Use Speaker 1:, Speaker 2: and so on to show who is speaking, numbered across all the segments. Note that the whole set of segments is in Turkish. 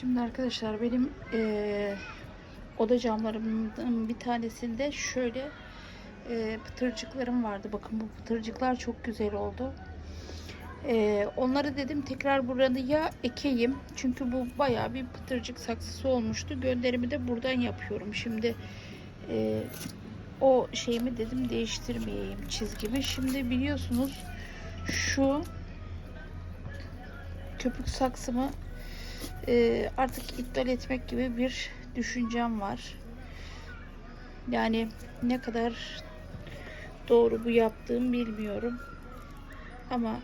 Speaker 1: Şimdi arkadaşlar benim eee, oda camlarımın bir tanesinde şöyle eee, pıtırcıklarım vardı. Bakın bu pıtırcıklar çok güzel oldu. Eee, onları dedim tekrar buraya ekeyim. Çünkü bu bayağı bir pıtırcık saksısı olmuştu. Gönderimi de buradan yapıyorum. Şimdi eee, o şeyimi dedim değiştirmeyeyim çizgimi. Şimdi biliyorsunuz şu köpük saksımı e, artık iptal etmek gibi bir düşüncem var. Yani ne kadar doğru bu yaptığım bilmiyorum. Ama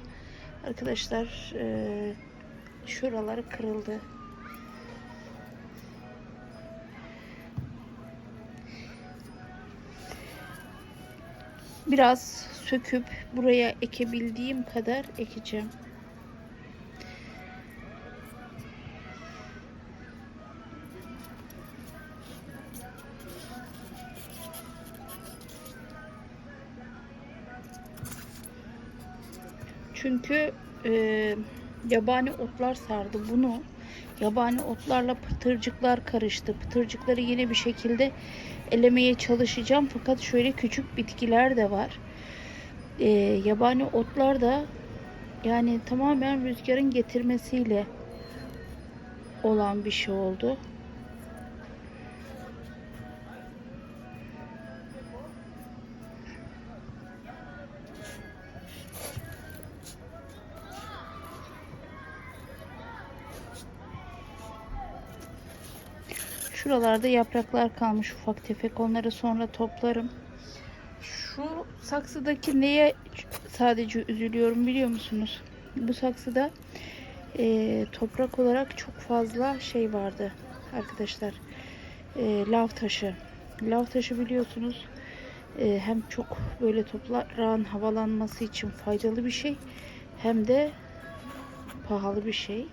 Speaker 1: arkadaşlar e, şuraları kırıldı. Biraz söküp buraya ekebildiğim kadar ekeceğim. Çünkü e, yabani otlar sardı bunu. Yabani otlarla pıtırcıklar karıştı. Pıtırcıkları yine bir şekilde elemeye çalışacağım. Fakat şöyle küçük bitkiler de var. E, yabani otlar da yani tamamen rüzgarın getirmesiyle olan bir şey oldu. Şuralarda yapraklar kalmış ufak tefek. Onları sonra toplarım. Şu saksıdaki neye sadece üzülüyorum biliyor musunuz? Bu saksıda e, toprak olarak çok fazla şey vardı arkadaşlar. E, lav taşı. Lav taşı biliyorsunuz e, hem çok böyle toprağın havalanması için faydalı bir şey hem de pahalı bir şey.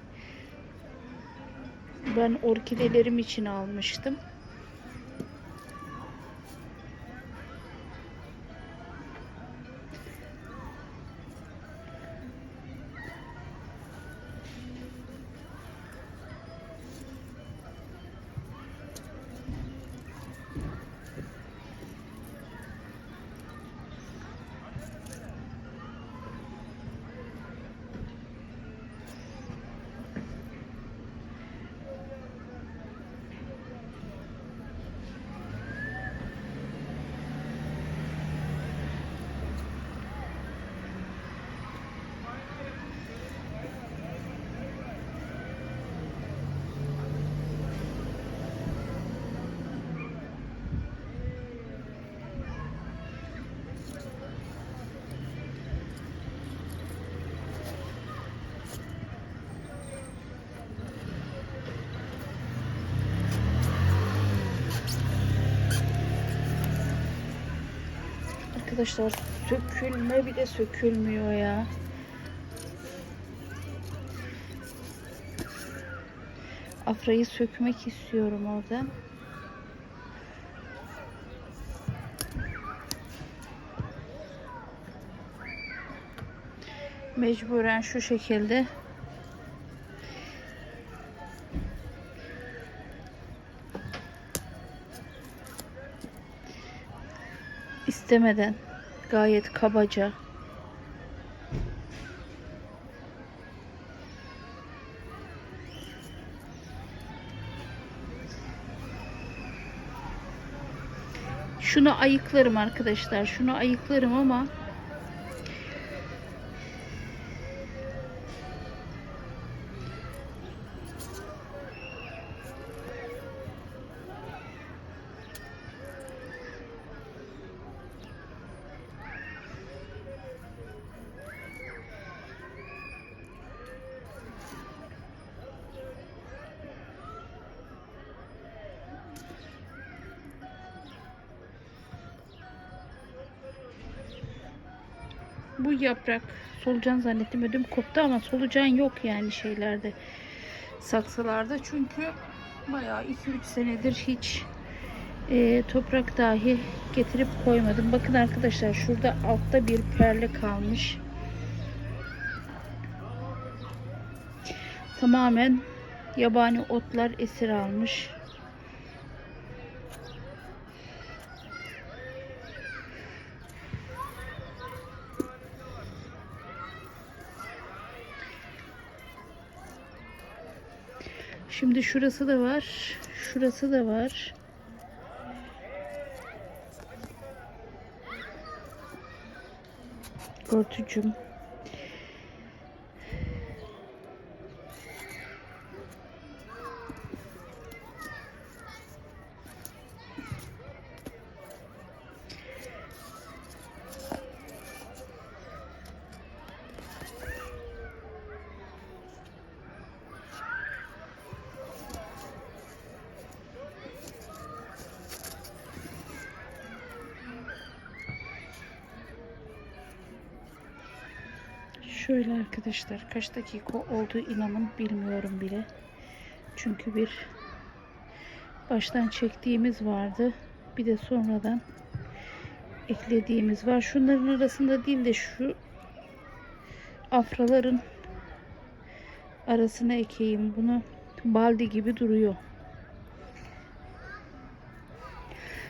Speaker 1: Ben orkidelerim için almıştım. Arkadaşlar sökülme bile sökülmüyor ya. Afrayı sökmek istiyorum oradan. Mecburen şu şekilde istemeden gayet kabaca Şunu ayıklarım arkadaşlar. Şunu ayıklarım ama bu yaprak solucan zannettim ödüm koptu ama solucan yok yani şeylerde saksılarda çünkü bayağı 2-3 senedir hiç e, toprak dahi getirip koymadım. Bakın arkadaşlar şurada altta bir perle kalmış. Tamamen Yabani otlar esir almış. Şimdi şurası da var. Şurası da var. Örtücüm. Şöyle arkadaşlar kaç dakika oldu inanın bilmiyorum bile. Çünkü bir baştan çektiğimiz vardı. Bir de sonradan eklediğimiz var. Şunların arasında değil de şu afraların arasına ekeyim bunu. Baldi gibi duruyor.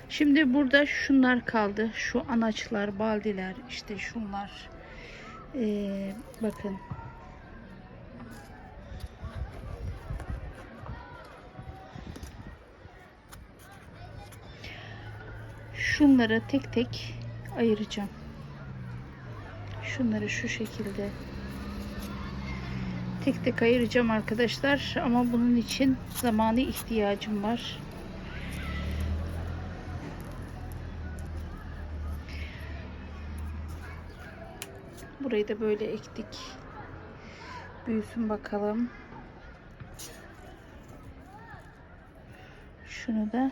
Speaker 1: Şimdi burada şunlar kaldı. Şu anaçlar, baldiler, işte şunlar. Ee, bakın. Şunları tek tek ayıracağım. Şunları şu şekilde tek tek ayıracağım arkadaşlar ama bunun için zamanı ihtiyacım var. Burayı da böyle ektik. Büyüsün bakalım. Şunu da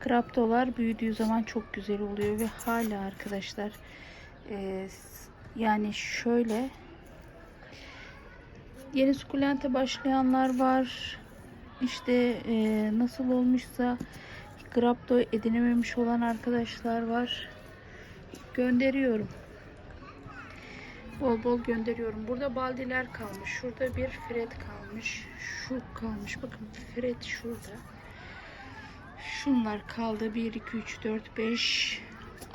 Speaker 1: Kraptolar büyüdüğü zaman çok güzel oluyor ve hala arkadaşlar e, yani şöyle yeni sukulente başlayanlar var. İşte e, nasıl olmuşsa Grapto edinememiş olan arkadaşlar var. Gönderiyorum. Bol bol gönderiyorum. Burada baldiler kalmış. Şurada bir fred kalmış. Şu kalmış. Bakın fred şurada. Şunlar kaldı. 1, 2, 3, 4, 5,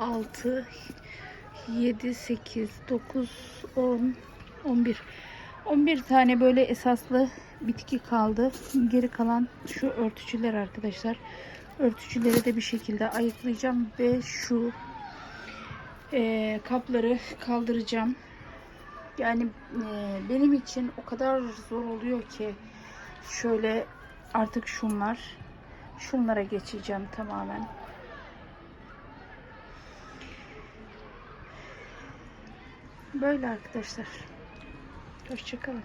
Speaker 1: 6, 7, 8, 9, 10, 11. 11 tane böyle esaslı bitki kaldı. Geri kalan şu örtücüler arkadaşlar. Örtücüleri de bir şekilde ayıklayacağım ve şu e, kapları kaldıracağım. Yani e, benim için o kadar zor oluyor ki şöyle artık şunlar şunlara geçeceğim tamamen. Böyle arkadaşlar. Hoşçakalın.